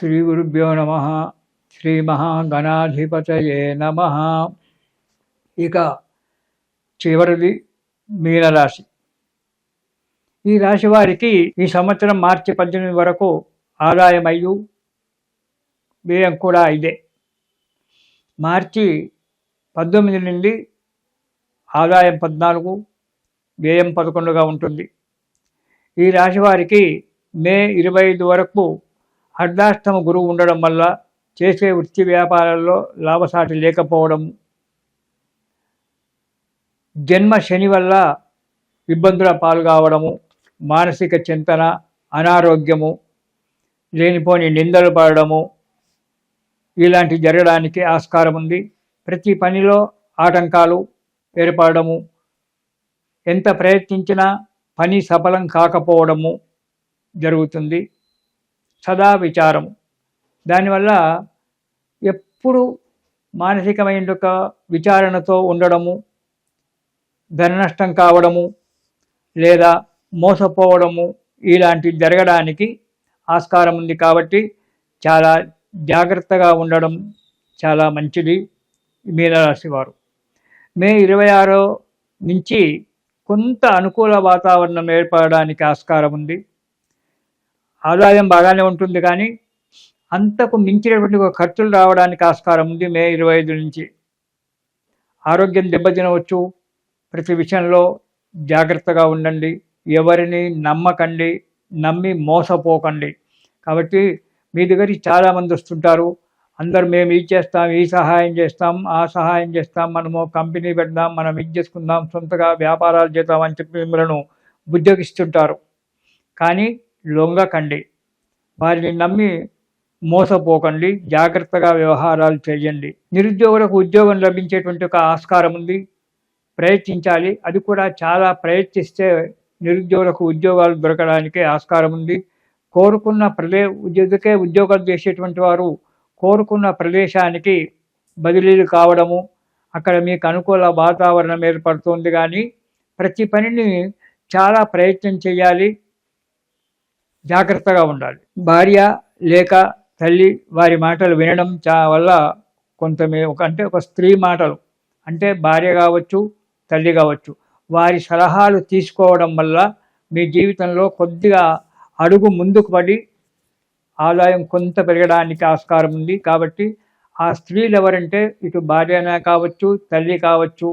శ్రీ గురుభ్యో నమ శ్రీ మహాగణాధిపతయే నమ ఇక చివరిది మీనరాశి. ఈ రాశి వారికి ఈ సంవత్సరం మార్చి పద్దెనిమిది వరకు ఆదాయం అయ్యు వ్యయం కూడా ఇదే. మార్చి పద్దొమ్మిది నుండి ఆదాయం పద్నాలుగు వ్యయం పదకొండుగా ఉంటుంది. ఈ రాశి వారికి మే ఇరవై ఐదు వరకు అర్ధాష్టమ గురువు ఉండడం వల్ల చేసే వృత్తి వ్యాపారాల్లో లాభసాటి లేకపోవడం జన్మ శని వల్ల ఇబ్బందుల పాలు కావడము మానసిక చింతన అనారోగ్యము లేనిపోని నిందలు పడడము ఇలాంటి జరగడానికి ఆస్కారం ఉంది. ప్రతి పనిలో ఆటంకాలు ఏర్పడము ఎంత ప్రయత్నించినా పని సఫలం కాకపోవడము జరుగుతుంది. సదా విచారము. దానివల్ల ఎప్పుడు మానసికమైన ఒక విచారణతో ఉండడము ధన నష్టం కావడము లేదా మోసపోవడము ఇలాంటి జరగడానికి ఆస్కారం ఉంది కాబట్టి చాలా జాగ్రత్తగా ఉండడం చాలా మంచిది మీనరాశివారు మే ఇరవై ఆరో నుంచి కొంత అనుకూల వాతావరణం ఏర్పడడానికి ఆస్కారం ఉంది. ఆదాయం బాగానే ఉంటుంది కానీ అంతకు మించినటువంటి ఖర్చులు రావడానికి ఆస్కారం ఉంది మే ఇరవై ఐదు నుంచి. ఆరోగ్యం దెబ్బతినవచ్చు. ప్రతి విషయంలో జాగ్రత్తగా ఉండండి. ఎవరిని నమ్మకండి. నమ్మి మోసపోకండి. కాబట్టి మీ దగ్గరికి చాలామంది వస్తుంటారు. అందరు మేము ఇది చేస్తాం ఈ సహాయం చేస్తాం ఆ సహాయం చేస్తాం మనము కంపెనీ పెడదాం మనం ఇది చేసుకుందాం సొంతగా వ్యాపారాలు చేద్దాం అని చెప్పి మిమ్మల్ని బుద్ధగిస్తుంటారు కానీ లొంగకండి. వారిని నమ్మి మోసపోకండి. జాగ్రత్తగా వ్యవహారాలు చేయండి. నిరుద్యోగులకు ఉద్యోగం లభించేటువంటి ఒక ఆస్కారం ఉంది. ప్రయత్నించాలి. అది కూడా చాలా ప్రయత్నిస్తే నిరుద్యోగులకు ఉద్యోగాలు దొరకడానికి ఆస్కారం ఉంది. కోరుకున్న ప్రదే ఉద్యోగకే ఉద్యోగాలు చేసేటువంటి వారు కోరుకున్న ప్రదేశానికి బదిలీలు కావడము అక్కడ మీకు అనుకూల వాతావరణం ఏర్పడుతుంది కానీ ప్రతి పనిని చాలా ప్రయత్నం చేయాలి. జాగ్రత్తగా ఉండాలి. భార్య లేక తల్లి వారి మాటలు వినడం చా వల్ల కొంత ఒక అంటే ఒక స్త్రీ మాటలు అంటే భార్య కావచ్చు తల్లి కావచ్చు వారి సలహాలు తీసుకోవడం వల్ల మీ జీవితంలో కొద్దిగా అడుగు ముందుకు పడి ఆదాయం కొంత పెరగడానికి ఆస్కారం ఉంది. కాబట్టి ఆ స్త్రీలు ఎవరంటే ఇటు భార్యనే కావచ్చు తల్లి కావచ్చు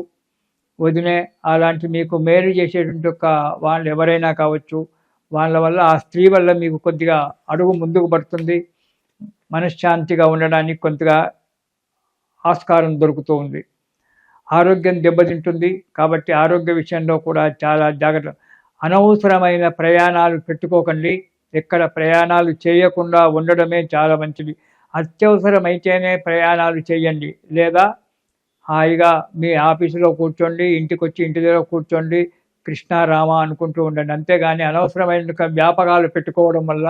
వదినే అలాంటి మీకు మేలు చేసేటువంటి ఒక వాళ్ళు ఎవరైనా కావచ్చు వాళ్ళ వల్ల ఆ స్త్రీ వల్ల మీకు కొద్దిగా అడుగు ముందుకు పడుతుంది. మనశ్శాంతిగా ఉండడానికి కొంతగా ఆస్కారం దొరుకుతూ ఉంది. ఆరోగ్యం దెబ్బతింటుంది. కాబట్టి ఆరోగ్య విషయంలో కూడా చాలా జాగ్రత్త. అనవసరమైన ప్రయాణాలు పెట్టుకోకండి. ఎక్కడ ప్రయాణాలు చేయకుండా ఉండడమే చాలా మంచిది. అత్యవసరమైతేనే ప్రయాణాలు చేయండి. లేదా హాయిగా మీ ఆఫీసులో కూర్చోండి ఇంటికి వచ్చి ఇంటి దగ్గర కూర్చోండి కృష్ణారామ అనుకుంటూ ఉండండి. అంతేగాని అనవసరమైన వ్యాపకాలు పెట్టుకోవడం వల్ల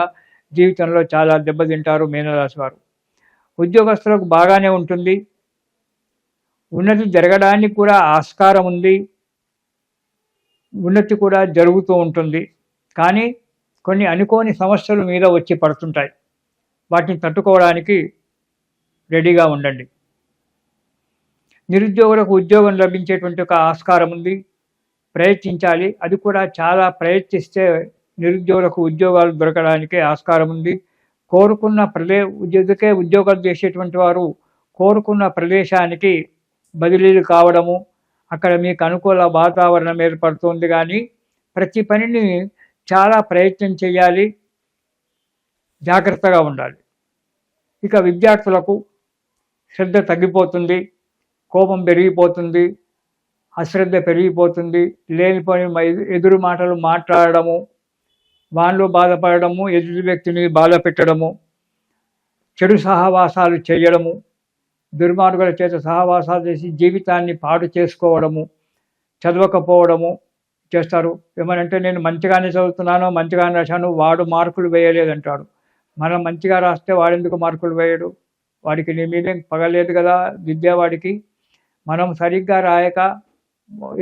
జీవితంలో చాలా దెబ్బతింటారు మీనరాశి వారు. ఉద్యోగస్తులకు బాగానే ఉంటుంది. ఉన్నతి జరగడానికి కూడా ఆస్కారం ఉంది. ఉన్నతి కూడా జరుగుతూ ఉంటుంది. కానీ కొన్ని అనుకోని సమస్యలు మీద వచ్చి పడుతుంటాయి. వాటిని తట్టుకోవడానికి రెడీగా ఉండండి. నిరుద్యోగులకు ఉద్యోగం లభించేటువంటి ఒక ఆస్కారం ఉంది. ప్రయత్నించాలి. అది కూడా చాలా ప్రయత్నిస్తే నిరుద్యోగులకు ఉద్యోగాలు దొరకడానికి ఆస్కారం ఉంది. కోరుకున్న ప్రదే ఉద్యోగకే ఉద్యోగాలు చేసేటువంటి వారు కోరుకున్న ప్రదేశానికి బదిలీలు కావడము అక్కడ మీకు అనుకూల వాతావరణం ఏర్పడుతుంది కానీ ప్రతి పనిని చాలా ప్రయత్నం చేయాలి. జాగ్రత్తగా ఉండాలి. ఇక విద్యార్థులకు శ్రద్ధ తగ్గిపోతుంది. కోపం పెరిగిపోతుంది. అశ్రద్ధ పెరిగిపోతుంది. లేనిపోని ఎదురు మాటలు మాట్లాడడము వాళ్ళు బాధపడము ఎదుటి వ్యక్తిని బాధ పెట్టడము చెడు సహవాసాలు చేయడము దుర్మార్గుల చేత సహవాసాలు చేసి జీవితాన్ని పాడు చేసుకోవడము చదవకపోవడము చేస్తారు. ఏమనంటే నేను మంచిగానే చదువుతున్నాను మంచిగానే రాశాను వాడు మార్కులు వేయలేదంటాడు. మనం మంచిగా రాస్తే వాడెందుకు మార్కులు వేయడు? వాడికి నీ మీద పగలేదు కదా విద్యావాడికి మనం సరిగ్గా రాయక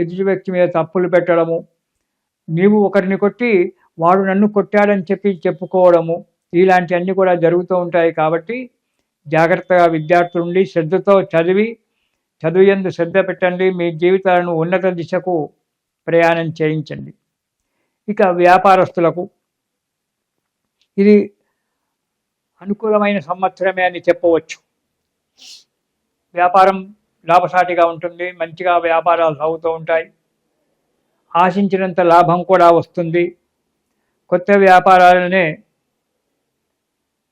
ఎదుటి వ్యక్తి మీద తప్పులు పెట్టడము. నీవు ఒకరిని కొట్టి వాడు నన్ను కొట్టాడని చెప్పి చెప్పుకోవడము. ఇలాంటివన్నీ కూడా జరుగుతూ ఉంటాయి కాబట్టి జాగ్రత్తగా విద్యార్థులుండి శ్రద్ధతో చదివి చదువు ఎందు శ్రద్ధ పెట్టండి. మీ జీవితాలను ఉన్నత దిశకు ప్రయాణం చేయించండి. ఇక వ్యాపారస్తులకు ఇది అనుకూలమైన సంవత్సరమే అని చెప్పవచ్చు. వ్యాపారం లాభసాటిగా ఉంటుంది మంచిగా వ్యాపారాలు సాగుతూ ఉంటాయి. ఆశించినంత లాభం కూడా వస్తుంది. కొత్త వ్యాపారాలనే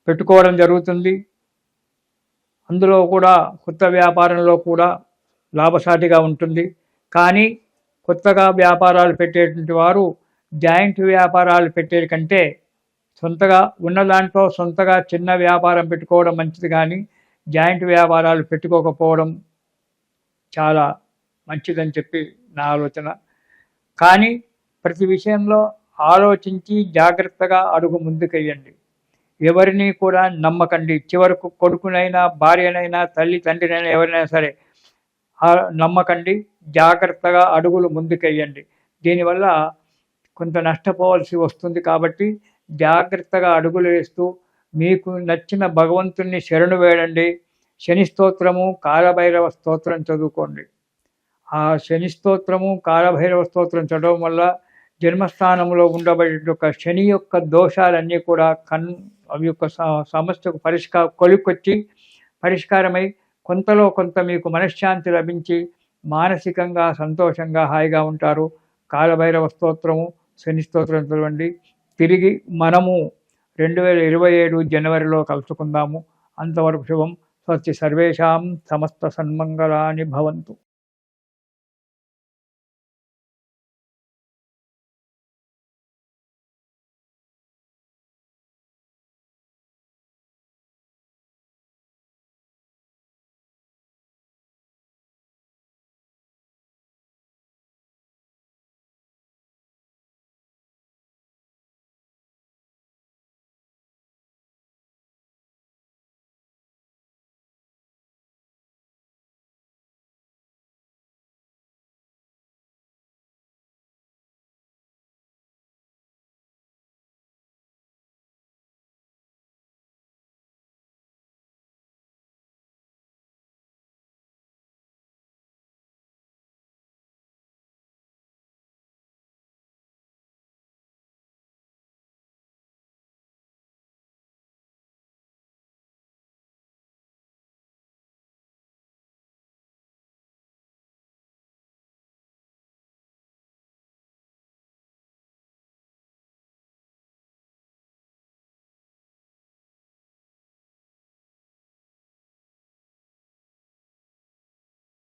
పెట్టుకోవడం జరుగుతుంది. అందులో కూడా కొత్త వ్యాపారంలో కూడా లాభసాటిగా ఉంటుంది. కానీ కొత్తగా వ్యాపారాలు పెట్టేటువంటి వారు జాయింట్ వ్యాపారాలు పెట్టే కంటే సొంతగా ఉన్న దాంట్లో సొంతగా చిన్న వ్యాపారం పెట్టుకోవడం మంచిది కానీ జాయింట్ వ్యాపారాలు పెట్టుకోకపోవడం చాలా మంచిదని చెప్పి నా ఆలోచన. కానీ ప్రతి విషయంలో ఆలోచించి జాగ్రత్తగా అడుగు ముందుకెయ్యండి. ఎవరిని కూడా నమ్మకండి. చివరకు కొడుకునైనా భార్యనైనా తల్లి తండ్రినైనా ఎవరైనా సరే నమ్మకండి. జాగ్రత్తగా అడుగులు ముందుకెయ్యండి. దీనివల్ల కొంత నష్టపోవాల్సి వస్తుంది కాబట్టి జాగ్రత్తగా అడుగులు వేస్తూ మీకు నచ్చిన భగవంతుణ్ణి శరణు వేయండి శని స్తోత్రము కాలభైరవ స్తోత్రం చదువుకోండి. ఆ శని స్తోత్రము కాలభైరవ స్తోత్రం చదవడం వల్ల జన్మస్థానంలో ఉండబడే యొక్క శని యొక్క దోషాలన్నీ కూడా కన్ అవి యొక్క సమస్యకు పరిష్కార కొలుకొచ్చి పరిష్కారమై కొంతలో కొంత మీకు మనశ్శాంతి లభించి మానసికంగా సంతోషంగా హాయిగా ఉంటారు. కాలభైరవ స్తోత్రము శని స్తోత్రం చదవండి. తిరిగి మనము రెండు వేల ఇరవై ఏడు జనవరిలో కలుసుకుందాము. అంతవరకు శుభం. స్వస్తి సర్వేషాం సమస్త సన్మంగళాని భవంతు.